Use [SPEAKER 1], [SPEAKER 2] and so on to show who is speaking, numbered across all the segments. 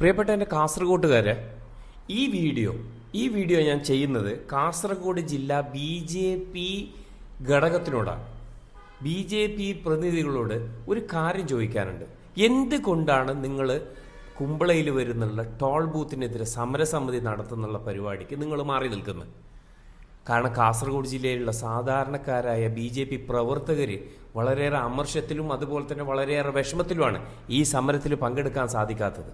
[SPEAKER 1] പ്രിയപ്പെട്ട എന്റെ കാസർഗോട്ടുകാരെ ഈ വീഡിയോ ഈ വീഡിയോ ഞാൻ ചെയ്യുന്നത് കാസർഗോഡ് ജില്ലാ ബി ജെ പി ഘടകത്തിനോടാണ്. ബി ജെ പി പ്രതിനിധികളോട് ഒരു കാര്യം ചോദിക്കാനുണ്ട്. എന്തുകൊണ്ടാണ് നിങ്ങൾ കുമ്പളയിൽ വരുന്നുള്ള ടോൾ ബൂത്തിനെതിരെ സമരസമിതി നടത്തുന്നുള്ള പരിപാടിക്ക് നിങ്ങൾ മാറി നിൽക്കുന്നത്? കാരണം കാസർഗോഡ് ജില്ലയിലുള്ള സാധാരണക്കാരായ ബി ജെ പി പ്രവർത്തകർ വളരെയേറെ അമർഷത്തിലും അതുപോലെ തന്നെ വളരെയേറെ വിഷമത്തിലുമാണ് ഈ സമരത്തിൽ പങ്കെടുക്കാൻ സാധിക്കാത്തത്.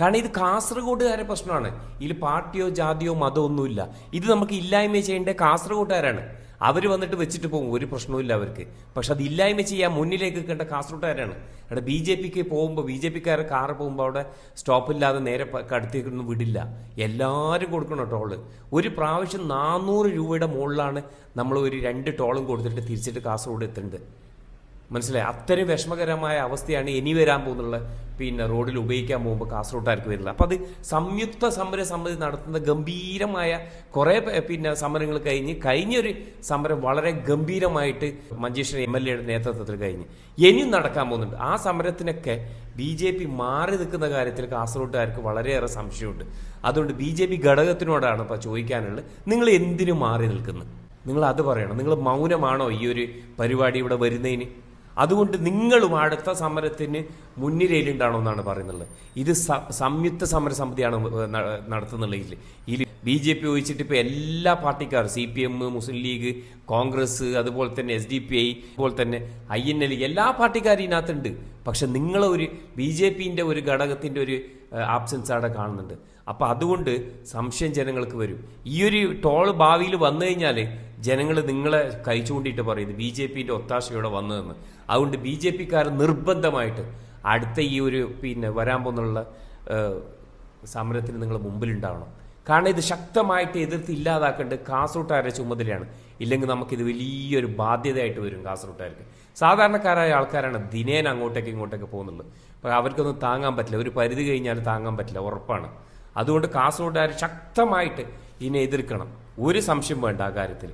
[SPEAKER 1] കാരണം ഇത് കാസർഗോഡുകാരെ പ്രശ്നമാണ്. ഇതിൽ പാർട്ടിയോ ജാതിയോ മതമോ ഒന്നുമില്ല ഇത് നമുക്ക് ഇല്ലായ്മ ചെയ്യേണ്ട കാസർഗോഡുകാരാണ്. അവർ വന്നിട്ട് വെച്ചിട്ട് പോകും. ഒരു പ്രശ്നവും അവർക്ക്. പക്ഷെ അത് ഇല്ലായ്മ ചെയ്യാൻ മുന്നിലേക്ക് കണ്ട കാസർഗോഡുകാരാണ്. അവിടെ ബി ജെ പിക്ക് പോകുമ്പോൾ ബി ജെ പിക്കാരെ കാറ് പോകുമ്പോൾ അവിടെ സ്റ്റോപ്പില്ലാതെ നേരെ കടത്തിയൊന്നും വിടില്ല. എല്ലാവരും കൊടുക്കണം ടോൾ ഒരു പ്രാവശ്യം നാനൂറ് രൂപയുടെ മുകളിലാണ് നമ്മൾ ഒരു രണ്ട് ടോളും കൊടുത്തിട്ട് തിരിച്ചിട്ട് കാസർഗോഡ് എത്തേണ്ടത് മനസ്സിലായി? അത്രയും വിഷമകരമായ അവസ്ഥയാണ് ഇനി വരാൻ പോകുന്നുള്ള പിന്നെ റോഡിൽ ഉപയോഗിക്കാൻ പോകുമ്പോൾ കാസർഗോട്ടായിരിക്കും വരുന്നത്. അപ്പം അത് സംയുക്ത സമര സമിതി നടത്തുന്ന ഗംഭീരമായ കുറേ പിന്നെ സമരങ്ങൾ കഴിഞ്ഞ് കഴിഞ്ഞൊരു സമരം വളരെ ഗംഭീരമായിട്ട് മഞ്ചേശ്വരം എം എൽ എയുടെ നേതൃത്വത്തിൽ കഴിഞ്ഞ്. ഇനിയും നടക്കാൻ പോകുന്നുണ്ട്. ആ സമരത്തിനൊക്കെ ബി ജെ പി മാറി നിൽക്കുന്ന കാര്യത്തിൽ കാസർഗോട്ടുകാർക്ക് വളരെയേറെ സംശയമുണ്ട്. അതുകൊണ്ട് ബി ജെ പി ഘടകത്തിനോടാണ് ഇപ്പോൾ ചോദിക്കാനുള്ളത്. നിങ്ങൾ എന്തിനു മാറി നിൽക്കുന്നത് നിങ്ങൾ അത് പറയണം. നിങ്ങൾ മൗനമാണോ ഈ ഒരു പരിപാടി ഇവിടെ വരുന്നതിന്? അതുകൊണ്ട് നിങ്ങളും അടുത്ത സമരത്തിന് മുൻനിരയിലുണ്ടാണോ എന്നാണ് പറയുന്നത്. ഇത് സംയുക്ത സമര സമിതിയാണ് ന- നടത്തുന്നുള്ളത് ഇതിൽ ഇതിൽ ബി ജെ പി ഒഴിച്ചിട്ട് ഇപ്പോൾ എല്ലാ പാർട്ടിക്കാരും C P M Muslim League Congress അതുപോലെ തന്നെ എസ് ഡി പി ഐ അതുപോലെ തന്നെ ഐ എൻ എൽ എല്ലാ പാർട്ടിക്കാരും ഇതിനകത്തുണ്ട്. പക്ഷെ നിങ്ങളൊരു ബി ജെ പിന്റെ ഒരു ഘടകത്തിന്റെ ഒരു ആബ്സെൻസ് അവിടെ കാണുന്നുണ്ട്. അപ്പൊ അതുകൊണ്ട് സംശയം ജനങ്ങൾക്ക് വരും. ഈ ഒരു ടോൾ ഭാവിയിൽ വന്നു കഴിഞ്ഞാൽ ജനങ്ങൾ നിങ്ങളെ കൈ ചൂണ്ടിയിട്ട് പറയും ബി ജെ പിന്റെ ഒത്താശയോടെ വന്നതെന്ന്. അതുകൊണ്ട് ബി ജെ പിക്കാർ നിർബന്ധമായിട്ട് അടുത്ത ഈ ഒരു പിന്നെ വരാൻ പോകുന്നുള്ള സമരത്തിന് നിങ്ങൾ മുമ്പിലുണ്ടാവണം. കാരണം ഇത് ശക്തമായിട്ട് എതിർത്ത് ഇല്ലാതാക്കേണ്ടത് കാസർഗോട്ടുകാരുടെ ചുമതലയാണ്. ഇല്ലെങ്കിൽ നമുക്കിത് വലിയൊരു ബാധ്യതയായിട്ട് വരും കാസർഗോട്ടുകാർക്ക് സാധാരണക്കാരായ ആൾക്കാരാണ് ദിനേന അങ്ങോട്ടേക്ക് ഇങ്ങോട്ടേക്ക് പോകുന്നുള്ളത്. അപ്പോൾ അവർക്കൊന്നും താങ്ങാൻ പറ്റില്ല. ഒരു പരിധി കഴിഞ്ഞാൽ താങ്ങാൻ പറ്റില്ല. ഉറപ്പാണ്. അതുകൊണ്ട് കാസർഗോഡുകാർ ശക്തമായിട്ട് ഇതിനെ എതിർക്കണം. ഒരു സംശയം വേണ്ട ആ കാര്യത്തിൽ.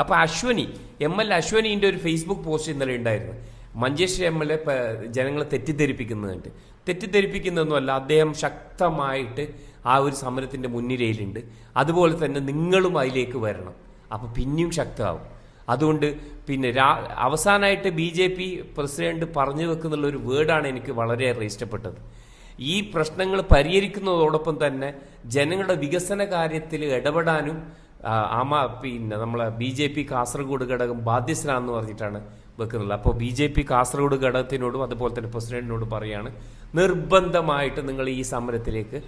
[SPEAKER 1] അപ്പൊ അശ്വനി എം എൽ അശ്വനിന്റെ ഒരു ഫേസ്ബുക്ക് പോസ്റ്റ് ഇന്നലെ ഉണ്ടായിരുന്നു. മഞ്ചേശ്വരി എം എൽ എ ജനങ്ങളെ തെറ്റിദ്ധരിപ്പിക്കുന്നുണ്ട് തെറ്റിദ്ധരിപ്പിക്കുന്നതൊന്നുമല്ല അദ്ദേഹം ശക്തമായിട്ട് ആ ഒരു സമരത്തിന്റെ മുൻനിരയിലുണ്ട്. അതുപോലെ തന്നെ നിങ്ങളും അതിലേക്ക് വരണം. അപ്പൊ പിന്നെയും ശക്തമാവും. അതുകൊണ്ട് പിന്നെ രാ അവസാനമായിട്ട് ബി ജെ പി പ്രസിഡന്റ് പറഞ്ഞു വെക്കുന്നുള്ള ഒരു വേർഡാണ് എനിക്ക് വളരെയേറെ ഇഷ്ടപ്പെട്ടത്. ഈ പ്രശ്നങ്ങൾ പരിഹരിക്കുന്നതോടൊപ്പം തന്നെ ജനങ്ങളുടെ വികസന കാര്യത്തിൽ ഇടപെടാനും ആമ പിന്നെ നമ്മളെ ബി ജെ പി കാസർഗോഡ് ഘടകം ബാധ്യസ്ഥനാണെന്ന് പറഞ്ഞിട്ടാണ് വെക്കുന്നത്. അപ്പോൾ ബി ജെ പി കാസർഗോഡ് ഘടകത്തിനോടും അതുപോലെ തന്നെ പ്രസിഡന്റിനോടും പറയാണ് നിർബന്ധമായിട്ട് നിങ്ങൾ ഈ സമരത്തിലേക്ക്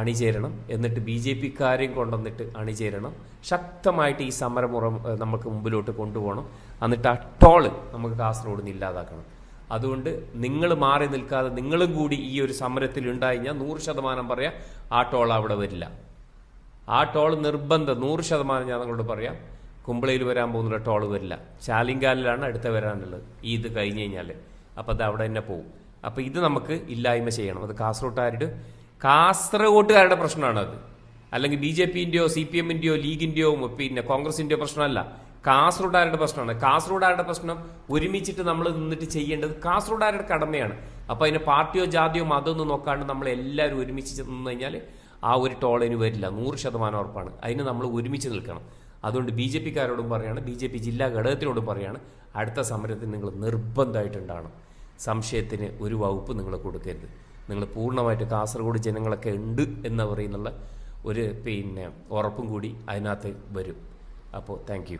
[SPEAKER 1] അണിചേരണം. എന്നിട്ട് ബി ജെ പിക്കാരെയും കൊണ്ടുവന്നിട്ട് അണിചേരണം. ശക്തമായിട്ട് ഈ സമരമുറ നമുക്ക് മുമ്പിലോട്ട് കൊണ്ടുപോകണം. എന്നിട്ട് ആ ടോൾ നമുക്ക് കാസർഗോഡ് നിന്ന് ഇല്ലാതാക്കണം. അതുകൊണ്ട് നിങ്ങൾ മാറി നിൽക്കാതെ നിങ്ങളും കൂടി ഈ ഒരു സമരത്തിൽ ഉണ്ടായി. ഞാൻ നൂറ് ശതമാനം പറയാം ആ ടോൾ അവിടെ വരില്ല. ആ ടോൾ നിർബന്ധം നൂറ് ശതമാനം ഞാൻ നിങ്ങളോട് പറയാം കുമ്പളയിൽ വരാൻ പോകുന്ന ടോൾ വരില്ല. ചാലിങ്കാലിലാണ് അടുത്ത വരാനുള്ളത്. ഈ ഇത് കഴിഞ്ഞ് കഴിഞ്ഞാൽ അപ്പോൾ അത് അവിടെ തന്നെ പോകും. അപ്പോൾ ഇത് നമുക്ക് ഇല്ലായ്മ ചെയ്യണം. അത് കാസർഗോട്ടുകാരുടെ കാസർഗോട്ടുകാരുടെ പ്രശ്നമാണ് അത് അല്ലെങ്കിൽ ബി ജെ പിന്റെയോ സി പി എമ്മിന്റെയോ ലീഗിന്റെയോ പിന്നെ കോൺഗ്രസിന്റെയോ പ്രശ്നമല്ല. കാസർഗോഡുകാരുടെ പ്രശ്നമാണ്. കാസർഗോഡുകാരുടെ പ്രശ്നം ഒരുമിച്ചിട്ട് നമ്മൾ നിന്നിട്ട് ചെയ്യേണ്ടത് കാസർഗോഡുകാരുടെ കടമയാണ്. അപ്പൊ അതിന് പാർട്ടിയോ ജാതിയോ മതമൊന്നും നോക്കാണ്ട് നമ്മൾ എല്ലാവരും ഒരുമിച്ച് നിന്ന് കഴിഞ്ഞാൽ ആ ഒരു ടോളിന് വരില്ല. നൂറ് ശതമാനം ഉറപ്പാണ്. അതിന് നമ്മൾ ഒരുമിച്ച് നിൽക്കണം. അതുകൊണ്ട് ബി ജെ പിക്കാരോടും പറയാണ് ബി ജെ പി ജില്ലാ ഘടകത്തിനോടും പറയാണ് അടുത്ത സമരത്തിന് നിങ്ങൾ നിർബന്ധമായിട്ടുണ്ടാണ് സംശയത്തിന് ഒരു വകുപ്പ് നിങ്ങൾ കൊടുക്കരുത്. നിങ്ങൾ പൂർണമായിട്ട് കാസർഗോഡ് ജനങ്ങളൊക്കെ ഉണ്ട് എന്ന് പറയുന്നുള്ള ഒരു പിന്നെ ഉറപ്പും കൂടി അതിനകത്ത് വരും. അപ്പോൾ താങ്ക്